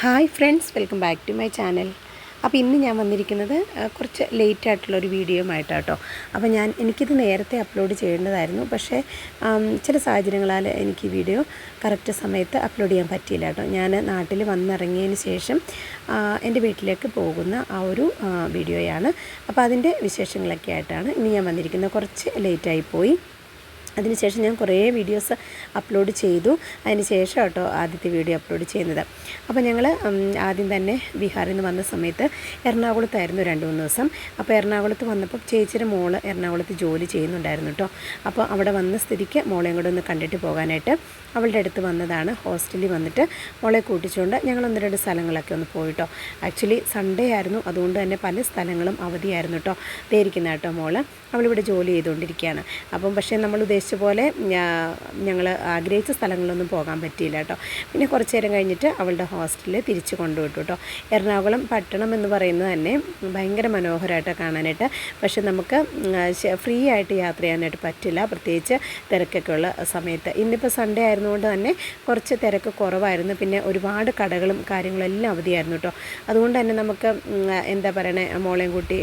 Hi friends welcome back to my channel. അപ്പോൾ ഇന്ന് ഞാൻ വന്നിരിക്കുന്നത് കുറച്ച് ലേറ്റ് ആയിട്ടുള്ള ഒരു വീഡിയോ വീഡിയോയുമായിട്ടാട്ടോ അപ്പോൾ ഞാൻ എനിക്കിത് നേരത്തെ അപ്ലോഡ് ചെയ്യേണ്ടതായിരുന്നു. പക്ഷേ ചില സാഹചര്യങ്ങളാൽ എനിക്ക് ഈ വീഡിയോ കറക്റ്റ് സമയത്ത് അപ്ലോഡ് ചെയ്യാൻ പറ്റിയില്ല കേട്ടോ ഞാൻ നാട്ടിൽ വന്നിറങ്ങിയതിന് ശേഷം എന്റെ വീട്ടിലേക്ക് പോകുന്ന ആ ഒരു വീഡിയോയാണ് അപ്പോൾ അതിന്റെ വിശേഷങ്ങളൊക്കെ ആയിട്ടാണ് ഇന്ന് ഞാൻ വന്നിരിക്കുന്നത്. കുറച്ച് ലേറ്റായി പോയി. അതിനുശേഷം ഞാൻ കുറേ വീഡിയോസ് അപ്ലോഡ് ചെയ്തു. അതിന് ശേഷം കേട്ടോ ആദ്യത്തെ വീഡിയോ അപ്ലോഡ് ചെയ്യുന്നത്. അപ്പോൾ ഞങ്ങൾ ആദ്യം തന്നെ ബീഹാറിൽ നിന്ന് വന്ന സമയത്ത് എറണാകുളത്തായിരുന്നു രണ്ട് മൂന്ന് ദിവസം. അപ്പോൾ എറണാകുളത്ത് വന്നപ്പോൾ ചേച്ചിയുടെ മോൾ എറണാകുളത്ത് ജോലി ചെയ്യുന്നുണ്ടായിരുന്നു കേട്ടോ. അപ്പോൾ അവിടെ വന്ന സ്ഥിതിക്ക് മോളെയും കൂടെ ഒന്ന് കണ്ടിട്ട് പോകാനായിട്ട് അവളുടെ അടുത്ത് വന്നതാണ്. ഹോസ്റ്റലിൽ വന്നിട്ട് മോളെ കൂട്ടിച്ചുകൊണ്ട് ഞങ്ങൾ ഒന്ന് രണ്ട് സ്ഥലങ്ങളൊക്കെ ഒന്ന് പോയിട്ടോ ആക്ച്വലി സൺഡേ ആയിരുന്നു. അതുകൊണ്ട് തന്നെ പല സ്ഥലങ്ങളും അവധിയായിരുന്നു കേട്ടോ. ദേരിക്കുന്ന കേട്ടോ മോൾ. അവളിവിടെ ജോലി ചെയ്തുകൊണ്ടിരിക്കുകയാണ്. അപ്പം പക്ഷേ നമ്മൾ ഉദ്ദേശിച്ച പോലെ ഞങ്ങൾ ആഗ്രഹിച്ച സ്ഥലങ്ങളിലൊന്നും പോകാൻ പറ്റിയില്ല കേട്ടോ. പിന്നെ കുറച്ച് നേരം കഴിഞ്ഞിട്ട് അവളുടെ ഹോസ്റ്റലിൽ തിരിച്ച് കൊണ്ടുവിട്ടു കേട്ടോ. എറണാകുളം പട്ടണം എന്ന് പറയുന്നത് തന്നെ ഭയങ്കര മനോഹരമായിട്ട് കാണാനായിട്ട്. പക്ഷെ നമുക്ക് ഫ്രീ ആയിട്ട് യാത്ര ചെയ്യാനായിട്ട് പറ്റില്ല. പ്രത്യേകിച്ച് തിരക്കൊക്കെ ഉള്ള സമയത്ത്. ഇന്നിപ്പോൾ സൺഡേ ആയിരുന്നുകൊണ്ട് തന്നെ കുറച്ച് തിരക്ക് കുറവായിരുന്നു. പിന്നെ ഒരുപാട് കടകളും കാര്യങ്ങളും എല്ലാം അവധിയായിരുന്നു കേട്ടോ. അതുകൊണ്ട് തന്നെ നമുക്ക് എന്താ പറയണേ മോളെയും കൂട്ടി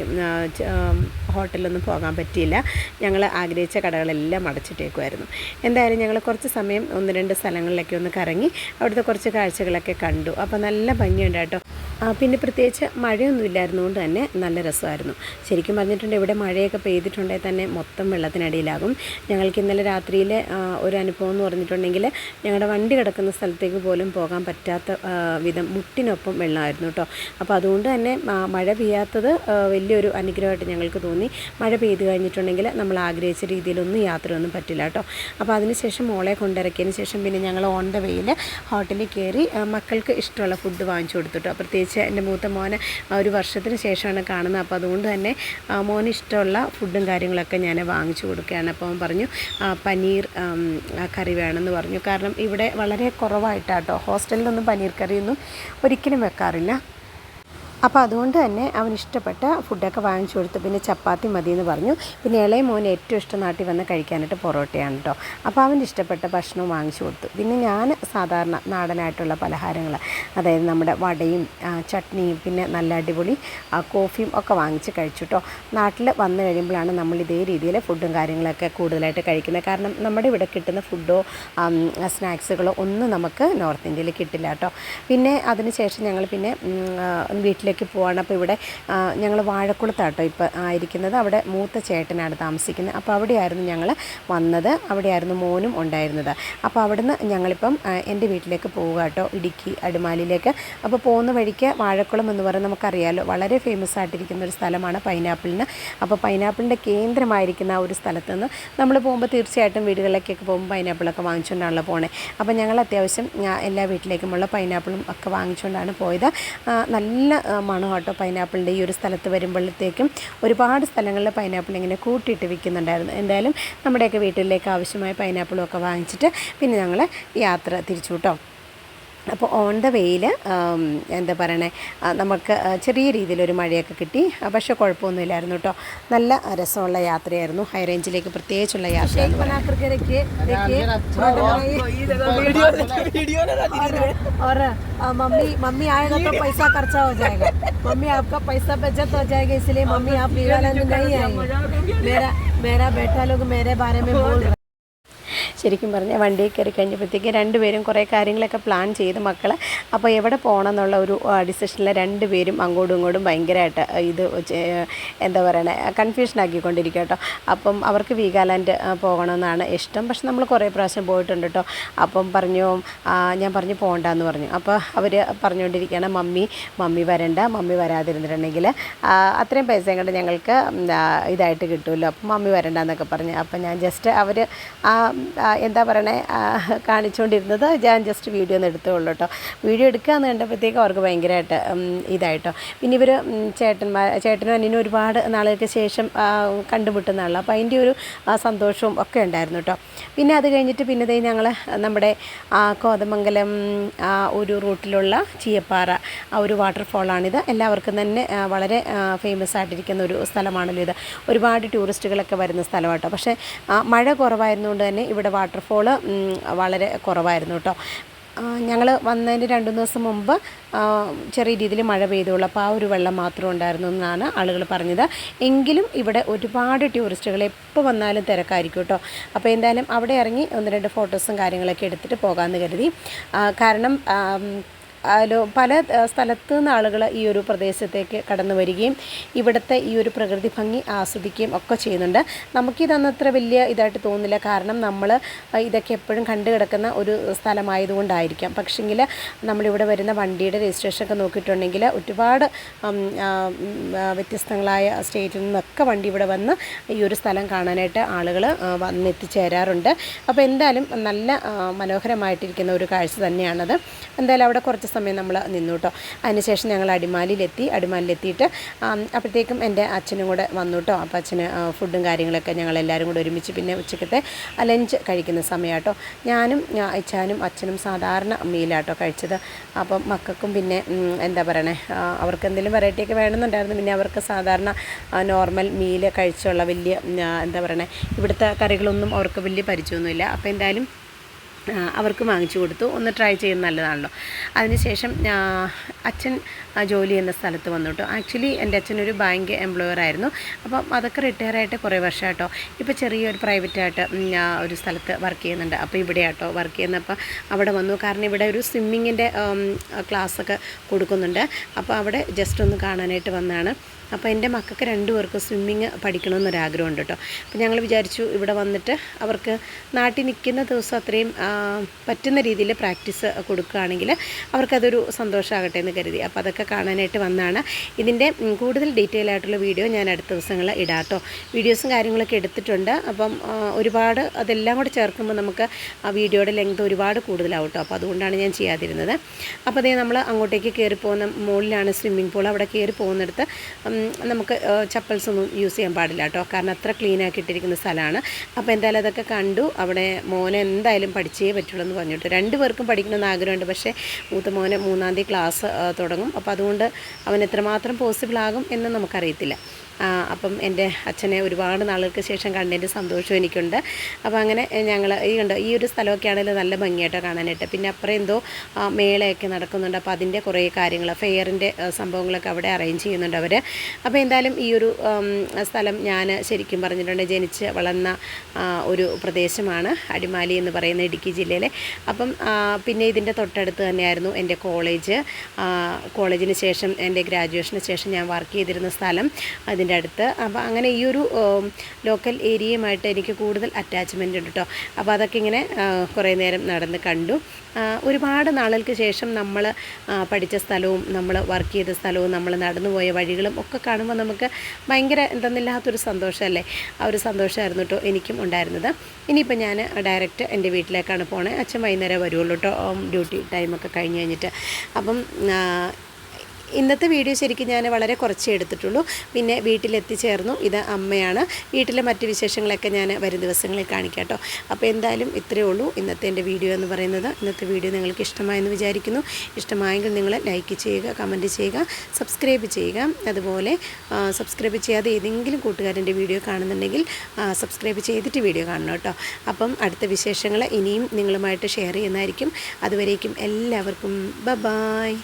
ഹോട്ടലിലൊന്നും പോകാൻ പറ്റിയില്ല. ഞങ്ങൾ ആഗ്രഹിച്ച കടകളെല്ലാം അടച്ചിട്ടേക്കുമായിരുന്നു എന്തായാലും ഞങ്ങൾ കുറച്ച് സമയം ഒന്ന് രണ്ട് സ്ഥലങ്ങളിലൊക്കെ ഒന്ന് കറങ്ങി അവിടുത്തെ കുറച്ച് കാഴ്ചകളൊക്കെ കണ്ടു. അപ്പോൾ നല്ല ഭംഗിയുണ്ട് കേട്ടോ. പിന്നെ പ്രത്യേകിച്ച് മഴയൊന്നും ഇല്ലായിരുന്നുകൊണ്ട് തന്നെ നല്ല രസമായിരുന്നു. ശരിക്കും പറഞ്ഞിട്ടുണ്ട് ഇവിടെ മഴയൊക്കെ പെയ്തിട്ടുണ്ടെങ്കിൽ തന്നെ മൊത്തം വെള്ളത്തിനടിയിലാകും. ഞങ്ങൾക്ക് ഇന്നലെ രാത്രിയിൽ ഒരു അനുഭവം എന്ന് പറഞ്ഞിട്ടുണ്ടെങ്കിൽ ഞങ്ങളുടെ വണ്ടി കിടക്കുന്ന സ്ഥലത്തേക്ക് പോലും പോകാൻ പറ്റാത്ത വിധം മുട്ടിനൊപ്പം വെള്ളമായിരുന്നു കേട്ടോ. അപ്പോൾ അതുകൊണ്ട് തന്നെ മഴ പെയ്യാത്തത് വലിയൊരു അനുഗ്രഹമായിട്ട് ഞങ്ങൾക്ക് തോന്നി. മഴ പെയ്ത് കഴിഞ്ഞിട്ടുണ്ടെങ്കിൽ നമ്മൾ ആഗ്രഹിച്ച രീതിയിലൊന്നും യാത്രയൊന്നും പറ്റില്ല കേട്ടോ. അപ്പോൾ അതിനുശേഷം മോളെ കൊണ്ടിറക്കിയതിന് ശേഷം പിന്നെ ഞങ്ങൾ ഓൺ ദ വേയിൽ ഹോട്ടലിൽ കയറി മക്കൾക്ക് ഇഷ്ടമുള്ള ഫുഡ് വാങ്ങിച്ചു കൊടുത്തുട്ടോ. പ്രത്യേകിച്ച് എന്റെ മൂത്ത മോനെ ഒരു വർഷത്തിന് ശേഷമാണ് കാണുന്നത്. അപ്പോൾ അതുകൊണ്ട് തന്നെ മോന് ഇഷ്ടമുള്ള ഫുഡും കാര്യങ്ങളൊക്കെ ഞാൻ വാങ്ങിച്ചു കൊടുക്കുകയാണ്. അപ്പോൾ അവൻ പറഞ്ഞു പനീർ കറി വേണമെന്ന് പറഞ്ഞു. കാരണം ഇവിടെ വളരെ കുറവായിട്ടാട്ടോ ഹോസ്റ്റലിലൊന്നും പനീർ കറിയൊന്നും ഒരിക്കലും വെക്കാറില്ല. അപ്പോൾ അതുകൊണ്ട് തന്നെ അവൻ ഇഷ്ടപ്പെട്ട ഫുഡൊക്കെ വാങ്ങിച്ചു കൊടുത്തു. പിന്നെ ചപ്പാത്തി മതി എന്ന് പറഞ്ഞു. പിന്നെ ഇളയ മോന് ഏറ്റവും ഇഷ്ടം നാട്ടിൽ വന്ന് കഴിക്കാനായിട്ട് പൊറോട്ടയാണ് കേട്ടോ അപ്പോൾ അവൻ ഇഷ്ടപ്പെട്ട ഭക്ഷണവും വാങ്ങിച്ചു കൊടുത്തു. പിന്നെ ഞാൻ സാധാരണ നാടനായിട്ടുള്ള പലഹാരങ്ങൾ അതായത് നമ്മുടെ വടയും ചട്നിയും പിന്നെ നല്ല അടിപൊളി കോഫിയും ഒക്കെ വാങ്ങിച്ച് കഴിച്ചു കേട്ടോ നാട്ടിൽ വന്നു കഴിയുമ്പോഴാണ് നമ്മൾ ഇതേ രീതിയിൽ ഫുഡും കാര്യങ്ങളൊക്കെ കൂടുതലായിട്ട് കഴിക്കുന്നത്. കാരണം നമ്മുടെ ഇവിടെ കിട്ടുന്ന ഫുഡോ സ്നാക്സുകളോ ഒന്നും നമുക്ക് നോർത്ത് ഇന്ത്യയിൽ കിട്ടില്ല കേട്ടോ പിന്നെ അതിനുശേഷം ഞങ്ങൾ പിന്നെ ആ, വീട്ടിലേക്ക് പോവാണ്. അപ്പോൾ ഇവിടെ ഞങ്ങൾ വാഴക്കുളത്താട്ടോ ഇപ്പോൾ ആയിരിക്കുന്നത്. അവിടെ മൂത്ത ചേട്ടനാണ് താമസിക്കുന്നത്. അപ്പോൾ അവിടെയായിരുന്നു ഞങ്ങൾ വന്നത്. അവിടെയായിരുന്നു മോനും ഉണ്ടായിരുന്നത്. അപ്പോൾ അവിടുന്ന് ഞങ്ങളിപ്പം എന്റെ വീട്ടിലേക്ക് പോവുക കേട്ടോ ഇടുക്കി അടിമാലിയിലേക്ക്. അപ്പോൾ പോകുന്ന വഴിക്ക് വാഴക്കുളം എന്ന് പറയുന്നത് നമുക്കറിയാമല്ലോ വളരെ ഫേമസ് ആയിട്ടിരിക്കുന്ന ഒരു സ്ഥലമാണ് പൈനാപ്പിളിന്. അപ്പോൾ പൈനാപ്പിളിന്റെ കേന്ദ്രമായിരിക്കുന്ന ആ ഒരു സ്ഥലത്ത് നിന്ന് നമ്മൾ പോകുമ്പോൾ തീർച്ചയായിട്ടും വീടുകളിലേക്കൊക്കെ പോകുമ്പോൾ പൈനാപ്പിളൊക്കെ വാങ്ങിച്ചുകൊണ്ടാണല്ലോ പോണേ. അപ്പോൾ ഞങ്ങൾ അത്യാവശ്യം എല്ലാ വീട്ടിലേക്കുമുള്ള പൈനാപ്പിളും ഒക്കെ വാങ്ങിച്ചുകൊണ്ടാണ് പോയത്. നല്ല മണം കേട്ടോ പൈനാപ്പിളിന്റെ ഈ ഒരു സ്ഥലത്ത് വരുമ്പോഴത്തേക്കും ഒരുപാട് സ്ഥലങ്ങളിൽ പൈനാപ്പിൾ ഇങ്ങനെ കൂട്ടിയിട്ട് വിൽക്കുന്നുണ്ടായിരുന്നു. എന്തായാലും നമ്മുടെയൊക്കെ വീട്ടിലേക്ക് ആവശ്യമായ പൈനാപ്പിളും ഒക്കെ വാങ്ങിച്ചിട്ട് പിന്നെ ഞങ്ങൾ യാത്ര തിരിച്ചു കേട്ടോ. അപ്പോൾ ഓൺ ദ വേയിൽ എന്താ പറയണേ ആ, നമുക്ക് ആ, ചെറിയ രീതിയിലൊരു മഴയൊക്കെ കിട്ടി ആ, പക്ഷേ കുഴപ്പമൊന്നുമില്ലായിരുന്നു കേട്ടോ നല്ല രസമുള്ള യാത്രയായിരുന്നു ഹൈ റേഞ്ചിലേക്ക് പ്രത്യേകിച്ചുള്ള യാത്ര എന്ന് പറയുന്നത്. और आ, मम्मी मम्मी आएगा तो पैसा खर्चा हो जाएगा मम्मी आपका पैसा बचत हो जाएगा इसलिए मम्मी आप वीरालैंड नहीं आएंगे मेरा मेरा बेटा लोग मेरे बारे में बोल रहे ശരിക്കും പറഞ്ഞാൽ വണ്ടിയിൽ കയറി കഴിഞ്ഞപ്പോഴത്തേക്ക് രണ്ടുപേരും കുറേ കാര്യങ്ങളൊക്കെ പ്ലാൻ ചെയ്ത് മക്കൾ അപ്പോൾ എവിടെ പോകണം എന്നുള്ള ഒരു ഡിസിഷനിൽ രണ്ടുപേരും അങ്ങോട്ടും ഇങ്ങോട്ടും ഭയങ്കരമായിട്ട് ഇത് എന്താ പറയണേ കൺഫ്യൂഷൻ ആക്കിക്കൊണ്ടിരിക്കുക കേട്ടോ. അപ്പം അവർക്ക് വീഗാലാൻഡ് പോകണമെന്നാണ് ഇഷ്ടം. പക്ഷെ നമ്മൾ കുറേ പ്രാവശ്യം പോയിട്ടുണ്ട് കേട്ടോ. അപ്പം പറഞ്ഞു ഞാൻ പറഞ്ഞു പോകണ്ടെന്ന് പറഞ്ഞു. അപ്പോൾ അവർ പറഞ്ഞുകൊണ്ടിരിക്കുകയാണ് മമ്മി മമ്മി വരണ്ട മമ്മി വരാതിരുന്നിട്ടുണ്ടെങ്കിൽ അത്രയും പൈസയും കൊണ്ട് ഞങ്ങൾക്ക് ഇതായിട്ട് കിട്ടുമല്ലോ അപ്പം മമ്മി വരണ്ട എന്നൊക്കെ പറഞ്ഞു. അപ്പം ഞാൻ ജസ്റ്റ് അവർ ആ, എന്താ പറയണേ കാണിച്ചുകൊണ്ടിരുന്നത് ഞാൻ ജസ്റ്റ് വീഡിയോ ഒന്ന് എടുത്തുള്ളൂ കേട്ടോ വീഡിയോ എടുക്കുക എന്ന് കണ്ടപ്പോഴത്തേക്ക് അവർക്ക് ഭയങ്കരമായിട്ട് ഇതായിട്ടോ. പിന്നെ ഇവർ ചേട്ടന്മാർ ചേട്ടനും അനിയനും ഒരുപാട് നാളുകൾക്ക് ശേഷം കണ്ടുമുട്ടുന്ന ആളാണ് അപ്പോൾ അതിന്റെ ഒരു സന്തോഷവും ഒക്കെ ഉണ്ടായിരുന്നു കേട്ടോ പിന്നെ അത് കഴിഞ്ഞിട്ട് പിന്നെ ദേ ഞങ്ങൾ നമ്മുടെ കോതമംഗലം ഒരു റൂട്ടിലുള്ള ചീയപ്പാറ ആ ഒരു വാട്ടർഫോളാണിത് എല്ലാവർക്കും തന്നെ വളരെ ഫേമസ് ആയിട്ടിരിക്കുന്ന ഒരു സ്ഥലമാണല്ലോ ഇത്. ഒരുപാട് ടൂറിസ്റ്റുകളൊക്കെ വരുന്ന സ്ഥലമാട്ടോ. പക്ഷേ മഴ കുറവായിരുന്നുകൊണ്ട് തന്നെ ഇവിടെ വാട്ടർഫോൾ വളരെ കുറവായിരുന്നു കേട്ടോ ഞങ്ങൾ വന്നതിന് രണ്ട് ദിവസം മുമ്പ് ചെറിയ രീതിയിൽ മഴ പെയ്തുള്ളൂ അപ്പോൾ ആ ഒരു വെള്ളം മാത്രം ഉണ്ടായിരുന്നു എന്നാണ് ആളുകൾ പറഞ്ഞത്. എങ്കിലും ഇവിടെ ഒരുപാട് ടൂറിസ്റ്റുകൾ എപ്പോൾ വന്നാലും തിരക്കായിരിക്കും കേട്ടോ അപ്പോൾ എന്തായാലും അവിടെ ഇറങ്ങി ഒന്ന് രണ്ട് ഫോട്ടോസും കാര്യങ്ങളൊക്കെ എടുത്തിട്ട് പോകാമെന്ന് കരുതി. കാരണം പല സ്ഥലത്തു നിന്ന് ആളുകൾ ഈ ഒരു പ്രദേശത്തേക്ക് കടന്നു വരികയും ഇവിടുത്തെ ഈ ഒരു പ്രകൃതി ഭംഗി ആസ്വദിക്കുകയും ഒക്കെ ചെയ്യുന്നുണ്ട്. നമുക്കിതൊന്നും അത്ര വലിയ ഇതായിട്ട് തോന്നുന്നില്ല. കാരണം നമ്മൾ ഇതൊക്കെ എപ്പോഴും കണ്ടു കിടക്കുന്ന ഒരു സ്ഥലമായതുകൊണ്ടായിരിക്കാം. പക്ഷെങ്കിൽ നമ്മളിവിടെ വരുന്ന വണ്ടിയുടെ രജിസ്ട്രേഷൻ ഒക്കെ നോക്കിയിട്ടുണ്ടെങ്കിൽ ഒരുപാട് വ്യത്യസ്തങ്ങളായ സ്റ്റേറ്റിൽ നിന്നൊക്കെ വണ്ടി ഇവിടെ വന്ന് ഈ ഒരു സ്ഥലം കാണാനായിട്ട് ആളുകൾ വന്ന് എത്തിച്ചേരാറുണ്ട് അപ്പോൾ എന്തായാലും നല്ല മനോഹരമായിട്ടിരിക്കുന്ന ഒരു കാഴ്ച തന്നെയാണത്. എന്തായാലും അവിടെ കുറച്ച് സമയം നമ്മൾ നിന്നു കേട്ടോ അതിനുശേഷം ഞങ്ങൾ അടിമാലിയിലെത്തി. അടിമാലിയിലെത്തിയിട്ട് അപ്പോഴത്തേക്കും എന്റെ അച്ഛനും കൂടെ വന്നു കേട്ടോ അപ്പോൾ അച്ഛന് ഫുഡും കാര്യങ്ങളൊക്കെ ഞങ്ങൾ എല്ലാവരും കൂടെ ഒരുമിച്ച് പിന്നെ ഉച്ചക്കത്തെ ലഞ്ച് കഴിക്കുന്ന സമയം കേട്ടോ ഞാനും അച്ഛനും അച്ഛനും സാധാരണ മീലാട്ടോ കഴിച്ചത്. അപ്പം മക്കൾക്കും പിന്നെ എന്താ പറയണേ അവർക്ക് എന്തെങ്കിലും വെറൈറ്റിയൊക്കെ വേണമെന്നുണ്ടായിരുന്നു. പിന്നെ അവർക്ക് സാധാരണ നോർമൽ മീൽ കഴിച്ചുള്ള വലിയ എന്താ പറയണേ ഇവിടുത്തെ കറികളൊന്നും അവർക്ക് വലിയ പരിചയമൊന്നുമില്ല. അപ്പോൾ എന്തായാലും അവർക്ക് വാങ്ങിച്ചു കൊടുത്തു. ഒന്ന് ട്രൈ ചെയ്യുന്ന നല്ലതാണല്ലോ. അതിനുശേഷം അച്ഛൻ ജോലി ചെയ്യുന്ന സ്ഥലത്ത് വന്നു കേട്ടോ ആക്ച്വലി എന്റെ അച്ഛനൊരു ബാങ്ക് എംപ്ലോയർ ആയിരുന്നു. അപ്പം അതൊക്കെ റിട്ടയർ ആയിട്ട് കുറേ വർഷം കേട്ടോ ഇപ്പോൾ ചെറിയൊരു പ്രൈവറ്റായിട്ട് ഒരു സ്ഥലത്ത് വർക്ക് ചെയ്യുന്നുണ്ട്. അപ്പോൾ ഇവിടെ ആട്ടോ വർക്ക് ചെയ്യുന്നപ്പോൾ അവിടെ വന്നു. കാരണം ഇവിടെ ഒരു സ്വിമ്മിങ്ങിന്റെ ക്ലാസ്സൊക്കെ കൊടുക്കുന്നുണ്ട്. അപ്പോൾ അവിടെ ജസ്റ്റ് ഒന്ന് കാണാനായിട്ട് വന്നതാണ്. അപ്പോൾ എന്റെ മക്കൾക്ക് രണ്ടുപേർക്കും സ്വിമ്മിങ് പഠിക്കണമെന്നൊരാഗ്രഹമുണ്ട് കേട്ടോ. അപ്പോൾ ഞങ്ങൾ വിചാരിച്ചു ഇവിടെ വന്നിട്ട് അവർക്ക് നാട്ടിൽ നിൽക്കുന്ന ദിവസം അത്രയും പറ്റുന്ന രീതിയിൽ പ്രാക്ടീസ് കൊടുക്കുകയാണെങ്കിൽ അവർക്കതൊരു സന്തോഷമാകട്ടെ എന്ന് കരുതി. അപ്പോൾ അതൊക്കെ കാണാനായിട്ട് വന്നാണ്. ഇതിന്റെ കൂടുതൽ ഡീറ്റെയിൽ ആയിട്ടുള്ള വീഡിയോ ഞാൻ അടുത്ത ദിവസങ്ങളിൽ ഇടാം കേട്ടോ. വീഡിയോസും കാര്യങ്ങളൊക്കെ എടുത്തിട്ടുണ്ട്. അപ്പം ഒരുപാട് അതെല്ലാം കൂടെ ചേർക്കുമ്പോൾ നമുക്ക് ആ വീഡിയോയുടെ ലെങ്ത് ഒരുപാട് കൂടുതലാവും കേട്ടോ. അപ്പോൾ അതുകൊണ്ടാണ് ഞാൻ ചെയ്യാതിരുന്നത്. അപ്പോൾ അതേ നമ്മൾ അങ്ങോട്ടേക്ക് കയറി പോകുന്ന മുകളിലാണ് സ്വിമ്മിംഗ് പൂൾ അവിടെ കയറി പോകുന്നിടത്ത് നമുക്ക് ചപ്പൽസ് ഒന്നും യൂസ് ചെയ്യാൻ പാടില്ല കേട്ടോ. കാരണം അത്ര ക്ലീൻ ആക്കി ഇട്ടിരിക്കുന്ന സ്ഥലമാണ്. അപ്പോൾ എന്തായാലും അതൊക്കെ കണ്ടു. അവിടെ മോനെ എന്തായാലും പഠിച്ചേ പറ്റുള്ളൂ എന്ന് പറഞ്ഞിട്ട് രണ്ട് പേർക്കും പഠിക്കണമെന്ന് ആഗ്രഹമുണ്ട്. പക്ഷേ മൂത്ത മോനെ മൂന്നാം തീയതി ക്ലാസ് തുടങ്ങും. അപ്പോൾ അതുകൊണ്ട് അവൻ എത്രമാത്രം പോസിബിൾ ആകും എന്ന് നമുക്കറിയത്തില്ല. അപ്പം എന്റെ അച്ഛനെ ഒരുപാട് നാളുകൾക്ക് ശേഷം കണ്ടതിന്റെ സന്തോഷം എനിക്കുണ്ട്. അപ്പോൾ അങ്ങനെ ഞങ്ങൾ ഈ കണ്ടോ ഈ ഒരു സ്ഥലമൊക്കെ ആണെങ്കിലും നല്ല ഭംഗിയായിട്ട് കാണാനായിട്ട്. പിന്നെ അപ്പുറം എന്തോ മേളയൊക്കെ നടക്കുന്നുണ്ട്. അപ്പോൾ അതിന്റെ കുറേ കാര്യങ്ങൾ ഫെയറിന്റെ സംഭവങ്ങളൊക്കെ അവിടെ അറേഞ്ച് ചെയ്യുന്നുണ്ട് അവർ അപ്പോൾ എന്തായാലും ഈ ഒരു സ്ഥലം ഞാൻ ശരിക്കും പറഞ്ഞിട്ടുണ്ട് ജനിച്ച് വളർന്ന ഒരു പ്രദേശമാണ് അടിമാലി എന്ന് പറയുന്ന ഇടുക്കി ജില്ലയിലെ. അപ്പം പിന്നെ ഇതിന്റെ തൊട്ടടുത്ത് തന്നെയായിരുന്നു എന്റെ കോളേജ്. കോളേജിന് ശേഷം എന്റെ ഗ്രാജുവേഷന് ശേഷം ഞാൻ വർക്ക് ചെയ്തിരുന്ന സ്ഥലം. അതിന്റെ അടുത്ത്. അപ്പോൾ അങ്ങനെ ഈ ഒരു ലോക്കൽ ഏരിയയുമായിട്ട് എനിക്ക് കൂടുതൽ അറ്റാച്ച്മെന്റ് ഉണ്ട് കേട്ടോ അപ്പോൾ അതൊക്കെ ഇങ്ങനെ കുറേ നേരം നടന്ന് കണ്ടു. ഒരുപാട് നാളുകൾക്ക് ശേഷം നമ്മൾ പഠിച്ച സ്ഥലവും നമ്മൾ വർക്ക് ചെയ്ത സ്ഥലവും നമ്മൾ നടന്നു പോയ വഴികളും ഒക്കെ കാണുമ്പോൾ നമുക്ക് ഭയങ്കര എന്തെന്നില്ലാത്തൊരു സന്തോഷമല്ലേ? ആ ഒരു സന്തോഷമായിരുന്നു കേട്ടോ എനിക്കും ഉണ്ടായിരുന്നത്. ഇനിയിപ്പോൾ ഞാൻ ഡയറക്റ്റ് എന്റെ വീട്ടിലേക്കാണ് പോണേ. അച്ഛൻ വൈകുന്നേരം വരുള്ളൂ കേട്ടോ ഡ്യൂട്ടി ടൈമൊക്കെ കഴിഞ്ഞ് കഴിഞ്ഞിട്ട്. അപ്പം ഇന്നത്തെ വീഡിയോ ശരിക്കും ഞാൻ വളരെ കുറച്ചേ എടുത്തിട്ടുള്ളൂ. പിന്നെ വീട്ടിലെത്തിച്ചേർന്നു. ഇത് അമ്മയാണ്. വീട്ടിലെ മറ്റ് വിശേഷങ്ങളൊക്കെ ഞാൻ വരും ദിവസങ്ങളിൽ കാണിക്കാം കേട്ടോ. അപ്പോൾ എന്തായാലും ഇത്രയേ ഉള്ളൂ. ഇന്നത്തെ എന്റെ വീഡിയോ എന്ന് പറയുന്നത്. ഇന്നത്തെ വീഡിയോ നിങ്ങൾക്ക് ഇഷ്ടമായെന്ന് വിചാരിക്കുന്നു. ഇഷ്ടമായെങ്കിൽ നിങ്ങൾ ലൈക്ക് ചെയ്യുക കമന്റ് ചെയ്യുക സബ്സ്ക്രൈബ് ചെയ്യുക. അതുപോലെ സബ്സ്ക്രൈബ് ചെയ്യാതെ ഏതെങ്കിലും കൂട്ടുകാരന്റെ വീഡിയോ കാണുന്നുണ്ടെങ്കിൽ സബ്സ്ക്രൈബ് ചെയ്തിട്ട് വീഡിയോ കാണണം കേട്ടോ. അപ്പം അടുത്ത വിശേഷങ്ങൾ ഇനിയും നിങ്ങളുമായിട്ട് ഷെയർ ചെയ്യുന്നതായിരിക്കും. അതുവരേക്കും എല്ലാവർക്കും ബ ബായ്